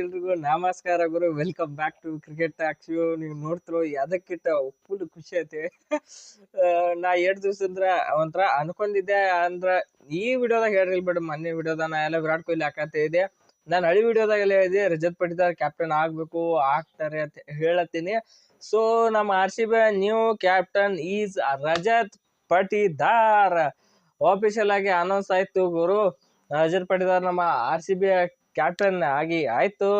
ಎಲ್ರಿಗೂ ನಮಸ್ಕಾರ ಗುರು. ವೆಲ್ಕಮ್ ಬ್ಯಾಕ್ ಟು ಕ್ರಿಕೆಟ್ ಆಕ್ಚು ನೀವು ನೋಡ್ತಿರೋ ಅದಕ್ಕಿಂತ ಫುಲ್ ಖುಷಿ ಐತಿ. ನಾ ಎರಡು ದಿವಸದಿಂದ ಒಂಥರ ಅನ್ಕೊಂಡಿದ್ದೆ. ಅಂದ್ರ ಈ ವಿಡಿಯೋದಾಗ ಹೇಳಿಲ್ಲ ಬಿಡು, ಮೊನ್ನೆ ವಿಡಿಯೋದಾಗ ನಾ ಎಲ್ಲ ವಿರಾಟ್ ಕೊಹ್ಲಿ ಹಾಕತ್ತೆ ಇದೆ ನಾನು ಹಳಿ ವಿಡಿಯೋದಾಗೆಲ್ಲ ಹೇಳಿದೆ ರಜತ್ ಪಟಿದಾರ್ ಕ್ಯಾಪ್ಟನ್ ಆಗ್ಬೇಕು, ಆಗ್ತಾರೆ ಅಂತ ಹೇಳತ್ತೀನಿ. ಸೊ ನಮ್ಮ R C B new captain is Rajat Patidar official ಆಗಿ ಅನೌನ್ಸ್ ಆಯ್ತು ಗುರು. ರಜತ್ ಪಟಿದಾರ್ ನಮ್ಮ ಆರ್ ಸಿ ಬಿ ಕ್ಯಾಪ್ಟನ್ ಆಗಿ ಆಯ್ತು.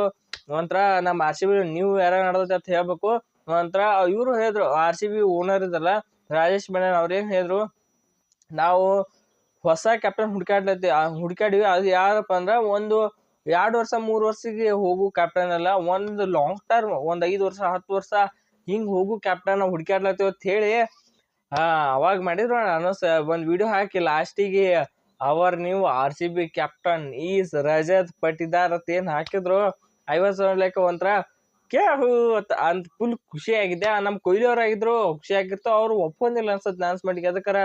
ಒಂಥರ ನಮ್ಮ ಆರ್ ಸಿ ಬಿ ನ್ಯೂ ಯಾರ ನಡೆದೈತೆ ಅಂತ ಹೇಳ್ಬೇಕು. ಒಂಥರ ಇವರು ಹೇಳಿದ್ರು ಆರ್ ಸಿ ಬಿ ಓನರ್ ಇದಲ್ಲ ರಾಜೇಶ್ ಮೆನನ್ ಅವ್ರೇನು ಹೇಳಿದ್ರು, ನಾವು ಹೊಸ ಕ್ಯಾಪ್ಟನ್ ಹುಡ್ಕಾಡ್ಲತ್ತಿ ಹುಡ್ಕಾಡಿವಿ, ಅದು ಯಾರಪ್ಪ ಅಂದ್ರೆ ಒಂದು ಎರಡು ವರ್ಷ, ಮೂರು ವರ್ಷಕ್ಕೆ ಹೋಗು ಕ್ಯಾಪ್ಟನ್ ಅಲ್ಲ, ಒಂದು ಲಾಂಗ್ ಟರ್ಮ್ ಒಂದು ಐದು ವರ್ಷ, ಹತ್ತು ವರ್ಷ ಹಿಂಗೆ ಹೋಗು ಕ್ಯಾಪ್ಟನ್ ಹುಡ್ಕಾಡ್ಲತ್ತೀವಿ ಅಂತ ಹೇಳಿ ಅವಾಗ ಮಾಡಿದ್ರು. ಅನೌನ್ಸ್ ಒಂದು ವಿಡಿಯೋ ಹಾಕಿ ಲಾಸ್ಟಿಗೆ ಅವರ್ ನೀವು R C B captain is Rajat Patidar ಅಂತ ಏನು ಹಾಕಿದ್ರು? ಐವತ್ತು ಸಾವಿರ ಲೆಕ್ಕ ಒಂಥರ ಕೇ ಅಂತ ಅಂತ ಫುಲ್ ಖುಷಿ ಆಗಿದೆ ನಮ್ಮ ಕೊಹ್ಲಿ ಅವ್ರು ಆಗಿದ್ರು ಖುಷಿ ಆಗಿತ್ತು ಅವ್ರು ಒಪ್ಕೊಂಡಿಲ್ಲ ಅನ್ಸತ್ ಡ್ಯಾನ್ಸ್ ಮಾಡಿ ಅದಕ್ಕಾರ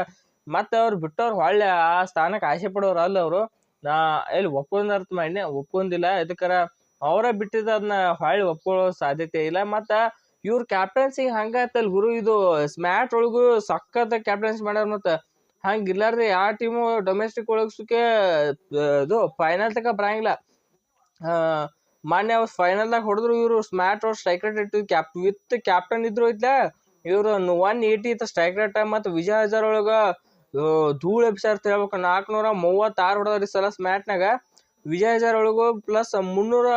ಮತ್ತೆ ಅವ್ರು ಬಿಟ್ಟವ್ರು ಒಳ್ಳೆ ಆ ಸ್ಥಾನಕ್ಕೆ ಆಸೆ ಪಡೋರು ಅಲ್ಲ ಅವರು. ನಾ ಎಲ್ಲಿ ಒಪ್ಕೊಂಡ್ ಅರ್ಥ ಮಾಡಿ ಒಪ್ಕೊಂಡಿಲ್ಲ. ಅದಕ್ಕಾರ ಅವರ ಬಿಟ್ಟಿದ್ದು ಅದನ್ನ ಹೊಳ್ಳಿ ಒಪ್ಕೊಳ್ಳೋ ಸಾಧ್ಯತೆ ಇಲ್ಲ. ಮತ್ತ ಇವ್ರ ಕ್ಯಾಪ್ಟನ್ಸಿ ಹಂಗಾತಲ್ ಗುರು. ಇದು ಸ್ಮ್ಯಾಟ್ ಒಳಗು ಸಖತ್ ಕ್ಯಾಪ್ಟನ್ಸಿ ಮಾಡ್ಯಾರ ಮತ್ತ ಹಂಗ ಇರ್ಲಾರ್ದೆ ಯಾವ ಟೀಮು ಡೊಮೆಸ್ಟಿಕ್ ಒಳಗ್ಸಕ್ಕೆ ಇದು ಫೈನಲ್ ತನಕ ಬರಂಗಿಲ್ಲ. ಮೊನ್ನೆ ಅವ್ರು ಫೈನಲ್ದಾಗ ಹೊಡೆದ್ರು ಇವರು ಸ್ಮ್ಯಾಟ್ ಅವ್ರು ಸ್ಟ್ರೈಕ್ ರೇಟ್ ಇಟ್ಟು ಕ್ಯಾಪ್ ವಿತ್ ಕ್ಯಾಪ್ಟನ್ ಇದ್ರು ಐತ್ಲ, ಇವರು ಒನ್ ಏಯ್ಟಿ ಇತ್ತು ಸ್ಟ್ರೈಕ್ ರೇಟ್ ಮತ್ತು ವಿಜಯ್ ಹಜಾರ್ ಒಳಗ ಧೂಳು ಎಬ್ಸಾರ್ ಹೇಳ್ಬೇಕು ನಾಲ್ಕುನೂರ ಮೂವತ್ತಾರು ಹೊಡೆದ್ರಿ ಸಲ ಸ್ಮ್ಯಾಟ್ನಾಗ ವಿಜಯ್ ಹಜಾರ್ ಒಳಗು ಪ್ಲಸ್ ಮುನ್ನೂರ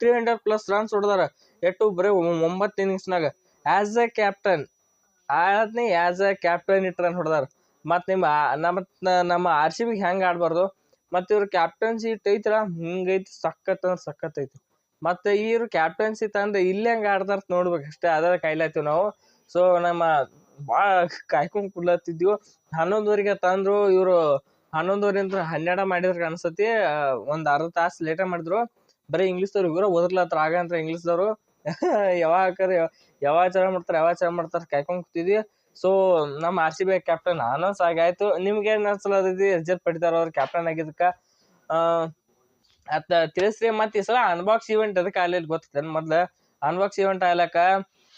ತ್ರೀ ಹಂಡ್ರೆಡ್ ಪ್ಲಸ್ ರನ್ಸ್ ಹೊಡೆದಾರ, ಎಟ್ಟು ಬರೀ ಒಂಬತ್ತು ಇನ್ನಿಂಗ್ಸ್ನಾಗ ಆಸ್ ಎ ಕ್ಯಾಪ್ಟನ್ ಆದ್ನೇ ಆಸ್ ಎ ಕ್ಯಾಪ್ಟನ್ ಇಟ್ಟು ರನ್ ಹೊಡೆದಾರ. ಮತ್ತು ನಿಮ್ಮ ನಮ್ಮ ನಮ್ಮ ಆರ್ ಸಿ ಬಿಗೆ ಹೆಂಗೆ ಆಡಬಾರ್ದು? ಮತ್ತು ಇವ್ರ ಕ್ಯಾಪ್ಟನ್ಸಿ ಐತಲ್ಲ ಹಿಂಗೈತಿ ಸಖತ್ ಅಂದ್ರೆ ಸಖತ್ ಐತಿ. ಮತ್ತು ಇವರು ಕ್ಯಾಪ್ಟನ್ಸಿ ತಂದು ಇಲ್ಲಿ ಹೆಂಗೆ ಆಡ್ತಾರ ನೋಡ್ಬೇಕು ಅಷ್ಟೇ ಅದರ ಕಾಯ್ಲತ್ತೀವಿ ನಾವು. ಸೊ ನಮ್ಮ ಭಾಳ ಕಾಯ್ಕೊಂಡು ಕುಡ್ಲತ್ತಿದ್ವು ಹನ್ನೊಂದುವರೆಗೆ ತಂದ್ರು, ಇವರು ಹನ್ನೊಂದುವರೆಯಿಂದ ಹನ್ನೆರಡು ಮಾಡಿದ್ರೆ ಅನ್ಸತಿ ಒಂದು ಅರ್ಧ ತಾಸು ಲೇಟ ಮಾಡಿದ್ರು. ಬರೀ ಇಂಗ್ಲೀಷ್ದವ್ರು ಇವರು ಓದರ್ಲತ್ರ ಆಗ ಅಂತ ಇಂಗ್ಲೀಷ್ದವರು. ಯಾವಾಗ ಯಾವಾಗ ಚಾಲ ಮಾಡ್ತಾರೆ, ಯಾವಾಗ ಚೆನ್ನಾಗಿ ಮಾಡ್ತಾರೆ ಕಾಯ್ಕೊಂಡು ಕೂತಿದ್ವಿ. ಸೊ ನಮ್ಮ R C B captain announce ಆಗಾಯ್ತು ನಿಮ್ಗೆ ಏನು ಅನ್ಸಲತೈತಿ ರಜತ್ ಪಡಿತಾರ ಅವ್ರು ಕ್ಯಾಪ್ಟನ್ ಆಗಿದ್ದಕ್ಕೆ ಅತ್ತ ತಿಳಿಸ್ರಿ ಮತ್ತೆ ಈ ಸಲ ಅನ್ಬಾಕ್ಸ್ ಇವೆಂಟ್ ಅದಕ್ಕೆ ಅಲ್ಲಿ ಗೊತ್ತೈತೆ ಮೊದ್ಲು ಅನ್ಬಾಕ್ಸ್ ಇವೆಂಟ್ ಆಗ್ಲಕ್ಕ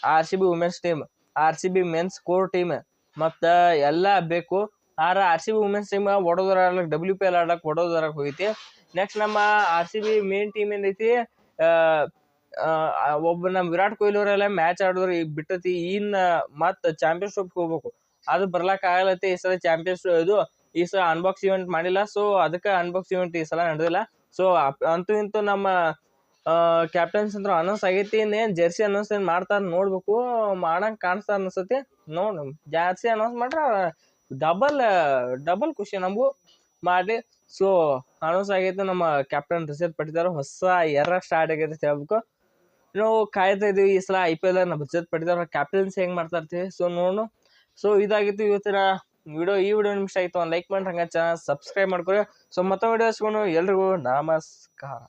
R C B women's team R C B men's core team ಮತ್ತು ಎಲ್ಲ ಬೇಕು. ಆರ R C B women's team Vadodara ಆಡ್ಲಕ್ W P L ಆಡ್ಲಕ್ ಒಡೋದರಕ್ಕೆ ಹೋಗೈತಿ. ನೆಕ್ಸ್ಟ್ ನಮ್ಮ R C B main team ಏನೈತಿ? ಒಬ್ಬ ನಮ್ಮ ವಿರಾಟ್ ಕೊಹ್ಲಿ ಅವರೆಲ್ಲ ಮ್ಯಾಚ್ ಆಡಿದ್ರು ಈಗ ಬಿಟ್ಟತಿ, ಇನ್ನ ಮತ್ತೆ ಚಾಂಪಿಯನ್ಶಿಪ್ ಹೋಗ್ಬೇಕು. ಅದು ಬರ್ಲಾಕ ಆಗಲತ್ತೆ ಈ ಸಲ ಚಾಂಪಿಯನ್ಸ್ ಇದು ಈ ಸಲ ಅನ್ಬಾಕ್ಸ್ ಇವೆಂಟ್ ಮಾಡಿಲ್ಲ ಸೊ ಅದಕ್ಕೆ ಅನ್ಬಾಕ್ಸ್ ಇವೆಂಟ್ ಈ ಸಲ ನಡೆದಿಲ್ಲ. ಸೊ ಅಂತೂ ಇಂತೂ ನಮ್ಮ ಕ್ಯಾಪ್ಟನ್ಸ್ ಅಂದ್ರೆ ಅನೌನ್ಸ್ ಆಗೈತಿ, ಇನ್ನೇನು ಜರ್ಸಿ ಅನೌನ್ಸ್ ಏನು ಮಾಡ್ತಾರ ನೋಡ್ಬೇಕು, ಮಾಡಂಗ್ ಕಾಣಿಸ್ತಾರ ಅನ್ಸತಿ ನೋಡ್ ಜರ್ಸಿ ಅನೌನ್ಸ್ ಮಾಡ್ರ ಡಬಲ್ ಡಬಲ್ ಖುಷಿ ನಮಗೂ ಮಾಡಿ ಸೊ ಅನೌನ್ಸ್ ಆಗೈತೆ ನಮ್ಮ ಕ್ಯಾಪ್ಟನ್ ರಿಷಬ್ ಪಟ್ಟಿದಾರ ಹೊಸ ಎರ ಸ್ಟಾರ್ಟ್ ಆಗೈತೆ ಹೇಳ್ಬೇಕು. ನಾವು ಕಾಯ್ತಾ ಇದೀವಿ, ಈ ಸಲ ಐ ಪಿ ಎಲ್ ನಮ್ಮ ರಜತ್ ಪಟ್ಟಿದಾರ ಕ್ಯಾಪ್ಟನ್ಸಿ ಹೆಂಗೆ ಮಾಡ್ತಾ ಇರ್ತೀವಿ ಸೊ ನೋಡು ಸೊ ಇದಾಗಿತ್ತು ಇವತ್ತಿನ ವಿಡಿಯೋ ಈ ವಿಡಿಯೋ ನಿಮಿಷ ಇಷ್ಟ ಆಯ್ತು, ಒಂದು ಲೈಕ್ ಮಾಡಿ ಹಂಗೆ ಚಾನಲ್ ಸಬ್ಸ್ಕ್ರೈಬ್ ಮಾಡ್ಕೊಳ್ಳಿ ಸೊ ಮತ್ತೊಂದು ವಿಡಿಯೋ ಸಿಗೋಣ, ಎಲ್ರಿಗೂ ನಮಸ್ಕಾರ.